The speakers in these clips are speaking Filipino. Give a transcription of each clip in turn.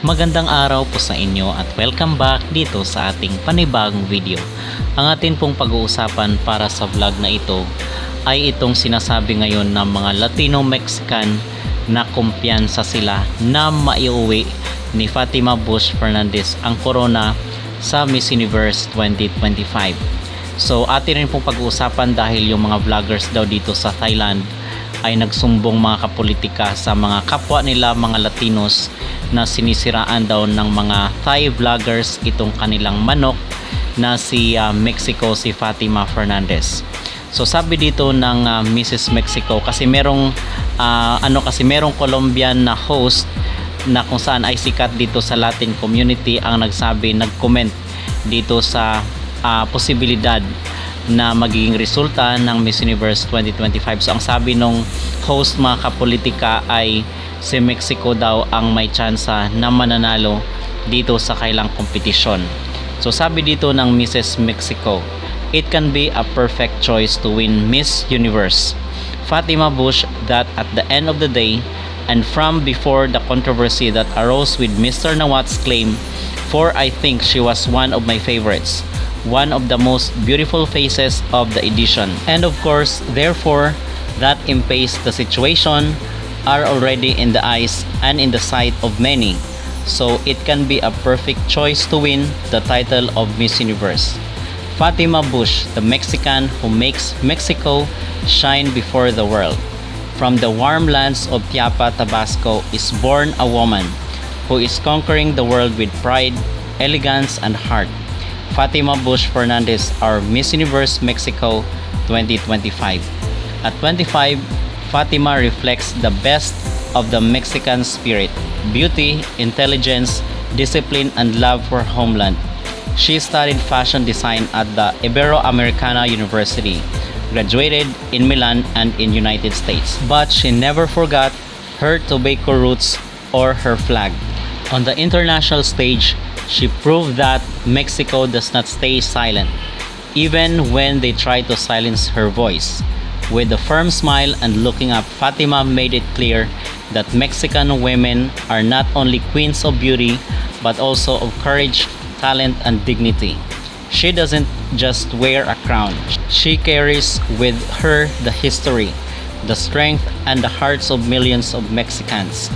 Magandang araw po sa inyo at welcome back dito sa ating panibagong video. Ang atin pong pag-uusapan para sa vlog na ito ay itong sinasabi ngayon ng mga Latino-Mexican na kumpiyansa sila na maiuwi ni Fatima Bush Fernandez ang corona sa Miss Universe 2025. So atin rin pong pag-uusapan dahil yung mga vloggers daw dito sa Thailand ay nagsumbong mga kapolitika sa mga kapwa nila mga Latinos na sinisiraan daw ng mga Thai vloggers itong kanilang manok na si ah, Mexico si Fatima Fernandez. So sabi dito ng ah, Mrs. Mexico kasi merong ah, ano kasi merong Colombian na host na kung saan ay sikat dito sa Latin community ang nagsabi nag-comment dito sa ah, posibilidad na magiging resulta ng Miss Universe 2025. So ang sabi nung host mga kapolitika ay si Mexico daw ang may tsansa na mananalo dito sa kailang kompetisyon. So sabi dito ng Mrs. Mexico, it can be a perfect choice to win Miss Universe. Fatima Bush that at the end of the day and from before the controversy that arose with Mr. Nawat's claim for I think she was one of my favorites one of the most beautiful faces of the edition and of course therefore that impacts the situation are already in the eyes and in the sight of many so it can be a perfect choice to win the title of Miss Universe Fatima Bush, the Mexican who makes Mexico shine before the world. From the warm lands of Tiapa, Tabasco is born a woman who is conquering the world with pride, elegance, and heart. Fatima Bush Fernandez, our Miss Universe Mexico 2025. At 25, Fatima reflects the best of the Mexican spirit, beauty, intelligence, discipline, and love for homeland. She studied fashion design at the Ibero-Americana University, graduated in Milan and in United States. But she never forgot her Tobago roots or her flag. On the international stage, she proved that Mexico does not stay silent, even when they try to silence her voice. With a firm smile and looking up, Fatima made it clear that Mexican women are not only queens of beauty, but also of courage, talent, and dignity. She doesn't just wear a crown, she carries with her the history, the strength, and the hearts of millions of Mexicans.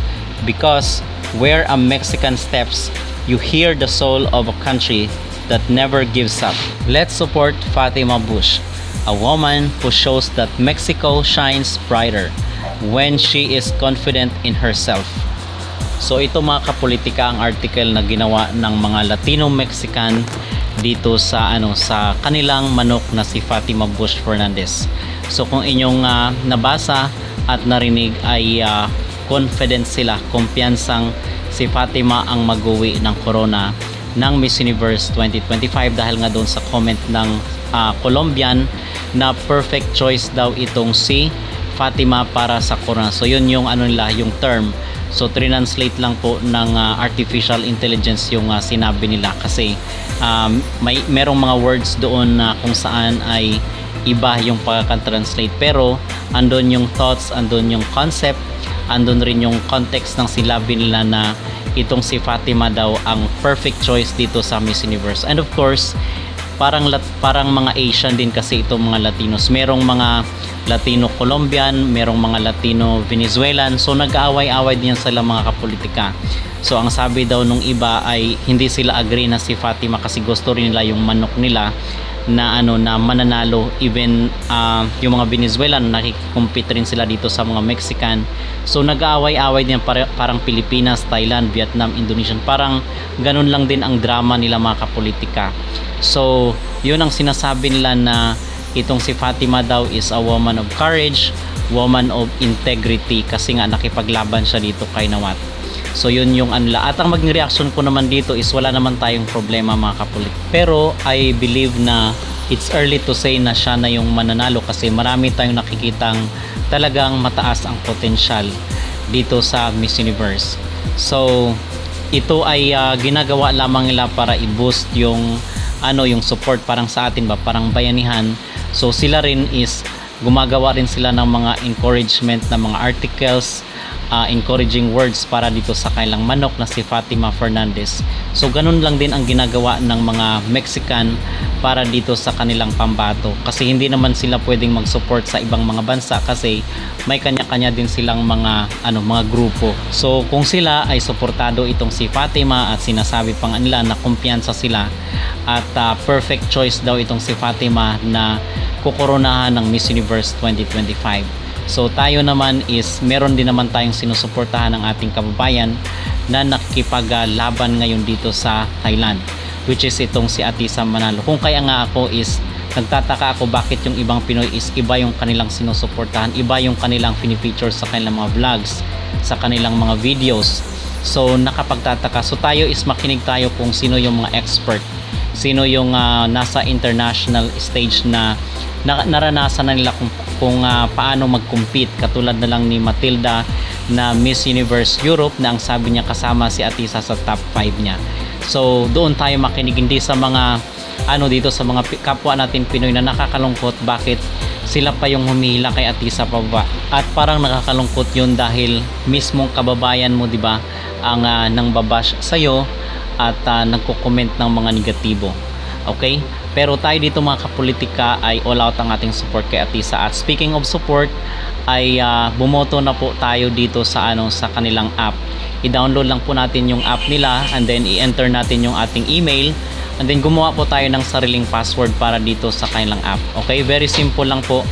Because where a Mexican steps, you hear the soul of a country that never gives up. Let's support Fatima Bush, a woman who shows that Mexico shines brighter when she is confident in herself. So ito mga kapolitika ang article na ginawa ng mga Latino-Mexican dito sa ano sa kanilang manok na si Fatima Bush Fernandez. So kung inyong ah, nabasa at narinig ay ah, confident sila, kumpiyansang si Fatima ang mag-uwi ng corona ng Miss Universe 2025 dahil nga doon sa comment ng ah, Colombian na perfect choice daw itong si Fatima para sa corona. So yun yung ano nila, yung term. So translate lang po ng ah, artificial intelligence yung ah, sinabi nila kasi um, may merong mga words doon na kung saan ay iba yung pagka-translate pero andon yung thoughts, andon yung concept, andon rin yung context ng silabi nila na itong si Fatima daw ang perfect choice dito sa Miss Universe. And of course, parang parang mga Asian din kasi itong mga Latinos. Merong mga Latino Colombian, merong mga Latino Venezuelan. So nag-aaway-away din yan sila mga kapolitika. So ang sabi daw nung iba ay hindi sila agree na si Fatima kasi gusto rin nila yung manok nila na ano na mananalo. Even ah, yung mga Venezuelan nakikikompete rin sila dito sa mga Mexican. So nag-aaway-away din para, parang Pilipinas, Thailand, Vietnam, Indonesia parang ganun lang din ang drama nila mga kapolitika. So yun ang sinasabi nila na itong si Fatima daw is a woman of courage woman of integrity. Kasi nga nakipaglaban siya dito kay Nawat So yun yung anla. At ang maging reaction ko naman dito is wala naman tayong problema mga kapulit. Pero I believe na it's early to say na siya na yung mananalo kasi marami tayong nakikitang talagang mataas ang potensyal dito sa Miss Universe. So ito ay ah, ginagawa lamang nila para i-boost yung ano yung support parang sa atin ba parang bayanihan. So sila rin is gumagawa rin sila ng mga encouragement ng mga articles ah, encouraging words para dito sa kailang manok na si Fatima Fernandez. So ganun lang din ang ginagawa ng mga Mexican para dito sa kanilang pambato kasi hindi naman sila pwedeng mag-support sa ibang mga bansa kasi may kanya-kanya din silang mga ano mga grupo. So kung sila ay suportado itong si Fatima at sinasabi pa nga nila na kumpiyansa sila at ah, perfect choice daw itong si Fatima na kukoronahan ng Miss Universe 2025. So tayo naman is meron din naman tayong sinusuportahan ng ating kababayan na nakikipaglaban ngayon dito sa Thailand which is itong si Atisa Manalo. Kung kaya nga ako is nagtataka ako bakit yung ibang Pinoy is iba yung kanilang sinusuportahan, iba yung kanilang finifeature sa kanilang mga vlogs, sa kanilang mga videos. So nakapagtataka. So tayo is makinig tayo kung sino yung mga expert, sino yung ah, nasa international stage na- naranasan na nila kung, kung ah, paano mag-compete. Katulad na lang ni Matilda na Miss Universe Europe na ang sabi niya kasama si Atisa sa top 5 niya. So doon tayo makinig hindi sa mga ano dito sa mga kapwa natin Pinoy na nakakalungkot bakit sila pa yung humihila kay Atisa pababa at parang nakakalungkot yun dahil mismong kababayan mo di ba ang uh, nang babash sa'yo at ah, nagko-comment ng mga negatibo. Okay pero tayo dito mga kapolitika ay all out ang ating support kay Atisa. At speaking of support ay ah, bumoto na po tayo dito sa ano sa kanilang app. I-download lang po natin yung app nila and then i-enter natin yung ating email and then gumawa po tayo ng sariling password para dito sa kanilang app. Okay? Very simple lang po.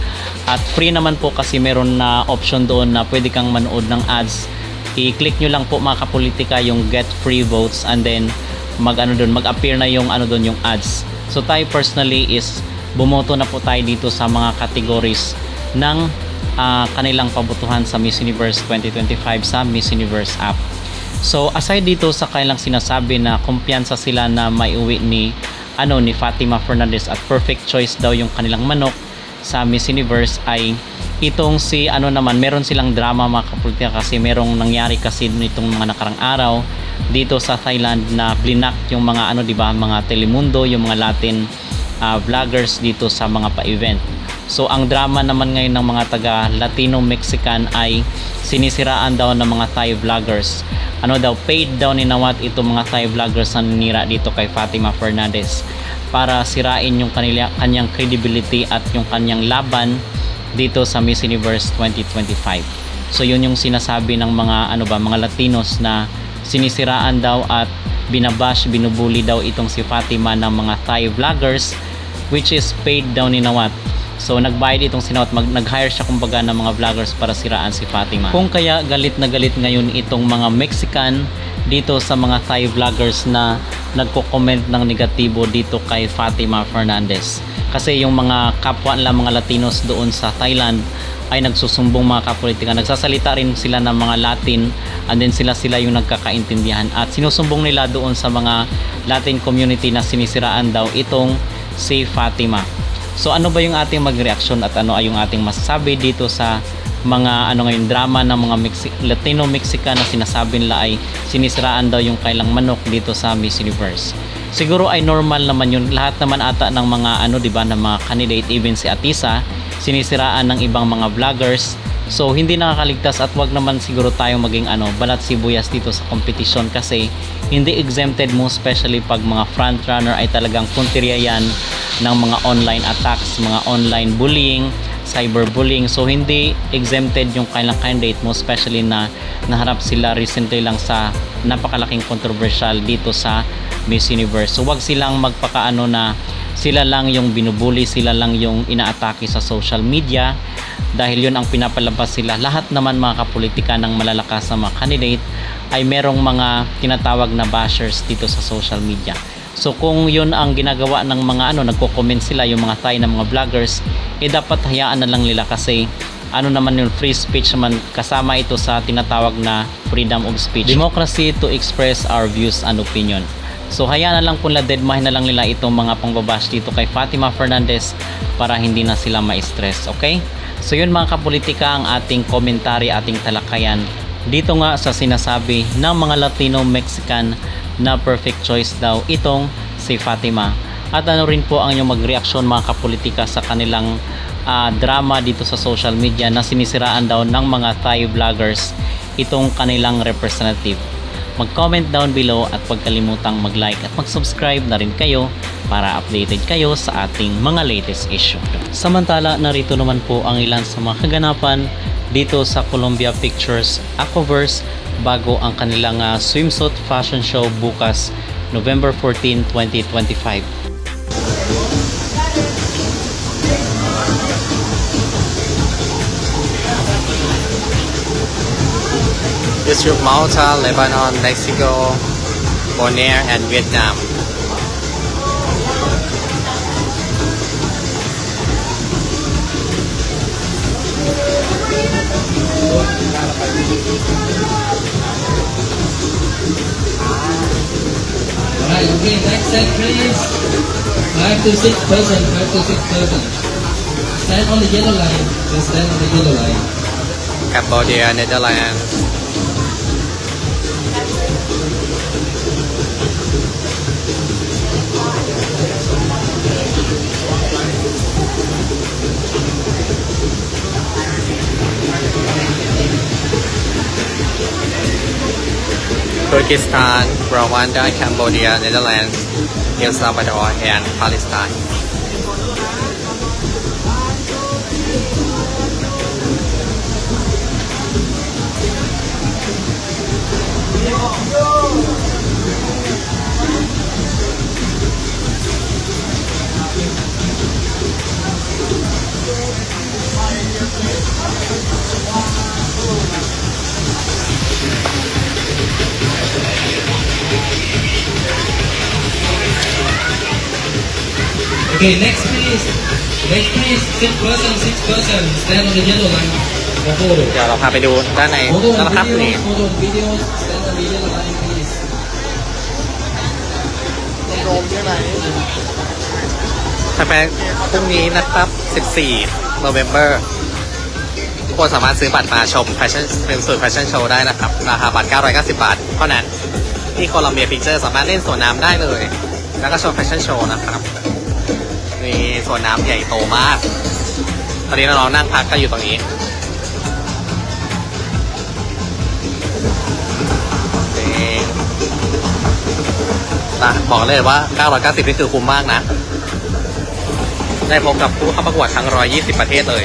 At free naman po kasi meron na option doon na pwede kang manood ng ads. I-click nyo lang po mga kapolitika yung get free votes and then mag ano doon mag-appear na yung ano doon yung ads so tayo personally is bumoto na po tayo dito sa mga categories ng ah, kanilang pabutuhan sa Miss Universe 2025 sa Miss Universe app. So aside dito sa kailang sinasabi na kumpiyansa sila na may uwi ni ano ni Fatima Fernandez at perfect choice daw yung kanilang manok sa Miss Universe ay itong si ano naman meron silang drama mga kapulitika kasi merong nangyari kasi nitong mga nakarang araw dito sa Thailand na blinak yung mga ano di ba mga Telemundo yung mga Latin ah, vloggers dito sa mga pa-event So ang drama naman ngayon ng mga taga Latino Mexican ay sinisiraan daw ng mga Thai vloggers. Ano daw paid daw ni Nawat itong mga Thai vloggers na ninira dito kay Fatima Fernandez para sirain yung kanila, kanyang credibility at yung kanyang laban dito sa Miss Universe 2025. So yun yung sinasabi ng mga ano ba mga Latinos na sinisiraan daw at binabash, binubuli daw itong si Fatima ng mga Thai vloggers which is paid daw ni Nawat So nagbayad itong sinawat, mag, nag-hire siya kumbaga ng mga vloggers para siraan si Fatima. Kung kaya galit na galit ngayon itong mga Mexican dito sa mga Thai vloggers na nagko-comment ng negatibo dito kay Fatima Fernandez. Kasi yung mga kapwa nila mga Latinos doon sa Thailand ay nagsusumbong mga kapolitika. Nagsasalita rin sila ng mga Latin and then sila sila yung nagkakaintindihan. At sinusumbong nila doon sa mga Latin community na sinisiraan daw itong si Fatima. So ano ba yung ating magreaksyon at ano ay yung ating masasabi dito sa mga ano ngayon drama ng mga Mexi- Latino Mexican na sinasabi nila ay sinisiraan daw yung kailang manok dito sa Miss Universe. Siguro ay normal naman yun. Lahat naman ata ng mga ano 'di ba ng mga candidate even si Atisa sinisiraan ng ibang mga vloggers. So hindi nakakaligtas at wag naman siguro tayo maging ano balat sibuyas dito sa competition kasi hindi exempted mo especially pag mga front runner ay talagang punteriya yan ng mga online attacks, mga online bullying, cyberbullying. So hindi exempted yung kailang candidate mo especially na naharap sila recently lang sa napakalaking controversial dito sa Miss Universe. So wag silang magpakaano na sila lang yung binubuli, sila lang yung inaatake sa social media dahil yun ang pinapalabas sila. Lahat naman mga kapolitika ng malalakas na mga candidate ay merong mga tinatawag na bashers dito sa social media. So kung yun ang ginagawa ng mga ano, nagko-comment sila yung mga Thai na mga vloggers, eh dapat hayaan na lang nila kasi ano naman yung free speech naman kasama ito sa tinatawag na freedom of speech. Democracy to express our views and opinion. So hayaan na lang kung deadmahin na lang nila itong mga pangbabash dito kay Fatima Fernandez para hindi na sila ma-stress, okay? So yun mga kapolitika ang ating komentary, ating talakayan dito nga sa sinasabi ng mga Latino Mexican na perfect choice daw itong si Fatima. At ano rin po ang inyong magreaksyon mga kapolitika sa kanilang ah, drama dito sa social media na sinisiraan daw ng mga Thai vloggers itong kanilang representative. Mag-comment down below at huwag kalimutang mag-like at mag-subscribe na rin kayo para updated kayo sa ating mga latest issue. Samantala, narito naman po ang ilan sa mga kaganapan dito sa Columbia Pictures Aquaverse bago ang kanilang ah, swimsuit fashion show bukas November 14, 2025. This group Malta, Lebanon, Mexico, Bonaire, and Vietnam. Alright, okay, next set please. Five to six person, five to six person. Stand on the yellow line. Just stand on the yellow line. Cambodia, Netherlands. Kyrgyzstan, Rwanda, Cambodia, Netherlands, El Salvador, and Palestine. Okay, next please. Next please, six person, six person. Stand on the yellow line. For photo. เดี๋ยวเราพาไปดูด้านใน Photo นั่น and นะครับนี่ videos, photo and videos. Stand on the yellow line please. แฟนๆพรุ่งนี้นะครับ 14 November ทุกคนสามารถซื้อบัตรมาชมแฟชั่นเป็นสูตรแฟชั่นโชว์ได้นะครับ ราคาบัตร 990 บาท เท่านั้น ที่โคลัมเบียพิกเจอร์สามารถเล่นสวนน้ำได้เลย แล้วก็ชมแฟชั่นโชว์นะครับ มีสวนน้ำใหญ่โตมาก ตอนนี้น้องนั่งพักกันอยู่ตรงนี้นะบอกเลยว่า 990 นี่คือคุ้มมากนะ ได้พบกับผู้เข้าประกวดทั้ง 120 ประเทศเลย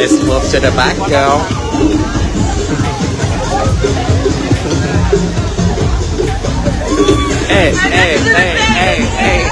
let's move to the back girl. Hey hey hey hey hey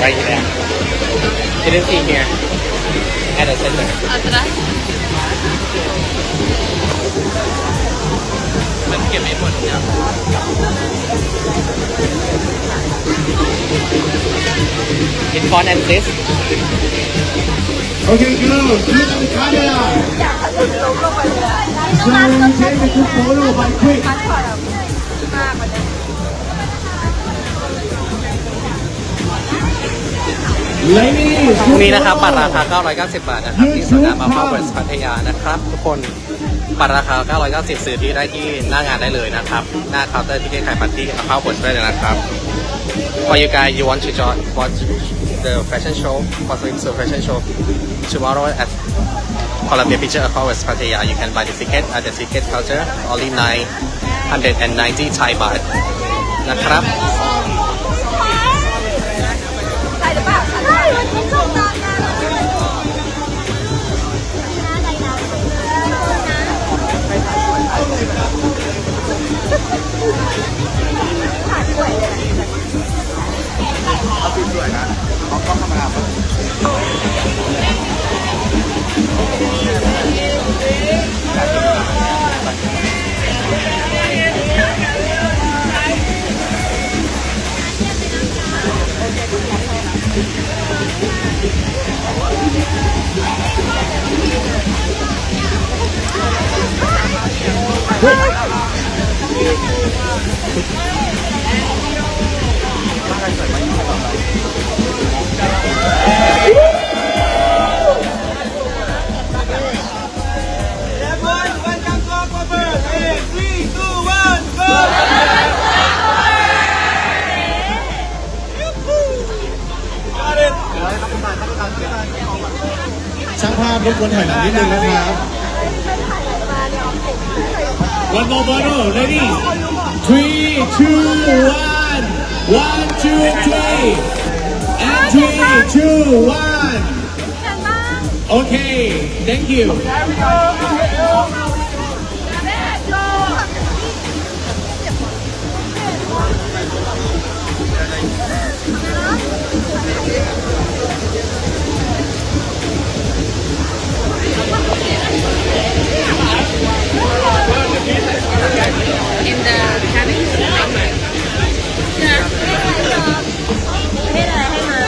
Right here. It is in here. At a center. At the เก็บไม่หมดเนี่ย in front and this Okay, girls, look at the camera. So take a good photo, but quick. Ladies, พรุ่งนี้นะครับบัตรราคา 990 บาทนะครับ ที่สนามมาพาเวสพัทยานะครับ ทุกคน บัตรราคา 990 ซื้อที่ได้ที่หน้างานได้เลยนะครับ หน้าเคาน์เตอร์ที่ที่ขายบัตรที่มาพาเวสได้เลยนะครับ For you guys you want to join watch the fashion show for the fashion show tomorrow at Columbia Picture Aquarius Pattaya you can buy the ticket at the ticket counter only 990 Thai baht นะครับใช่หรือเปล่าวันนี้เข้าง เอาปิดด้วยนะเอากล้องธรรมดาไป ช่างภาพรบกวนถอยหลังนิดนึงนะครับ One more bottle, ready? Three, two, one. One, two, three. And three, two, one. Okay, thank you แม่โจ ให้อะไรให้มา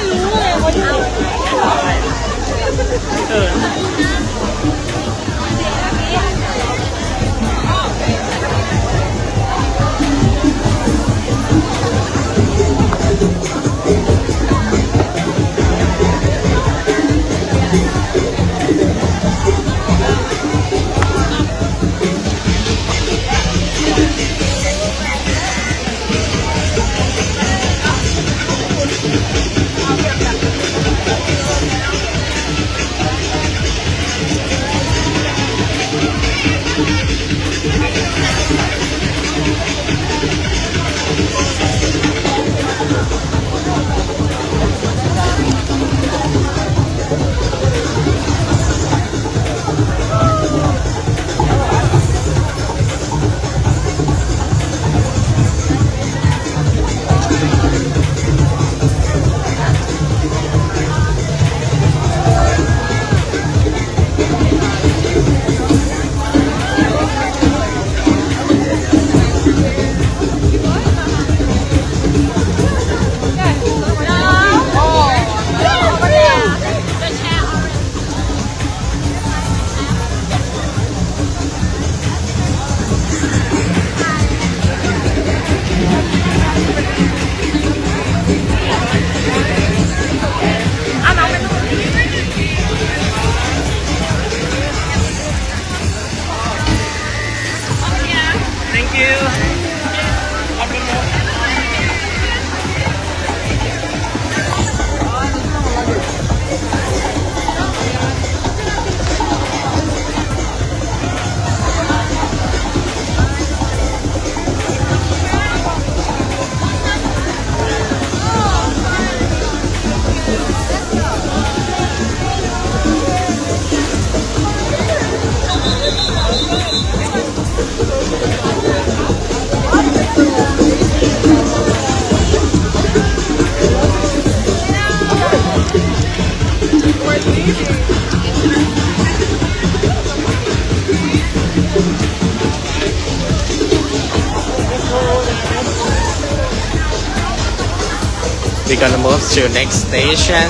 We're gonna move to next station.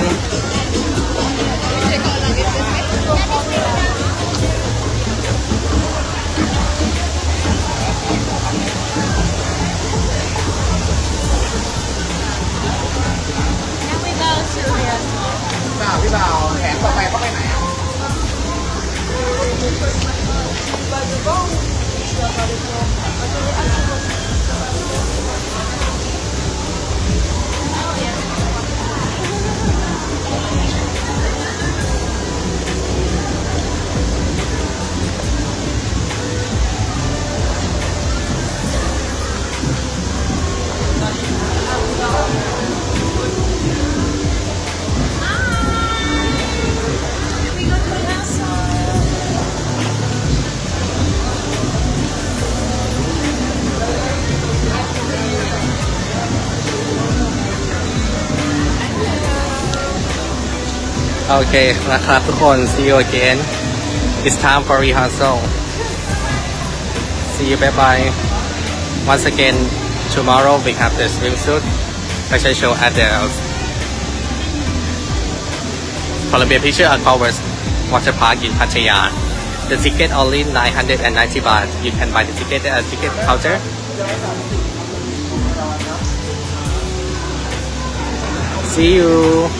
Now we โอเคนะครับทุกคน see you again it's time for rehearsal see you bye bye once again tomorrow we have the swimsuit fashion show at the Columbia Picture and Powers Water Park in Pattaya the ticket only 990 baht you can buy the ticket at ticket counter see you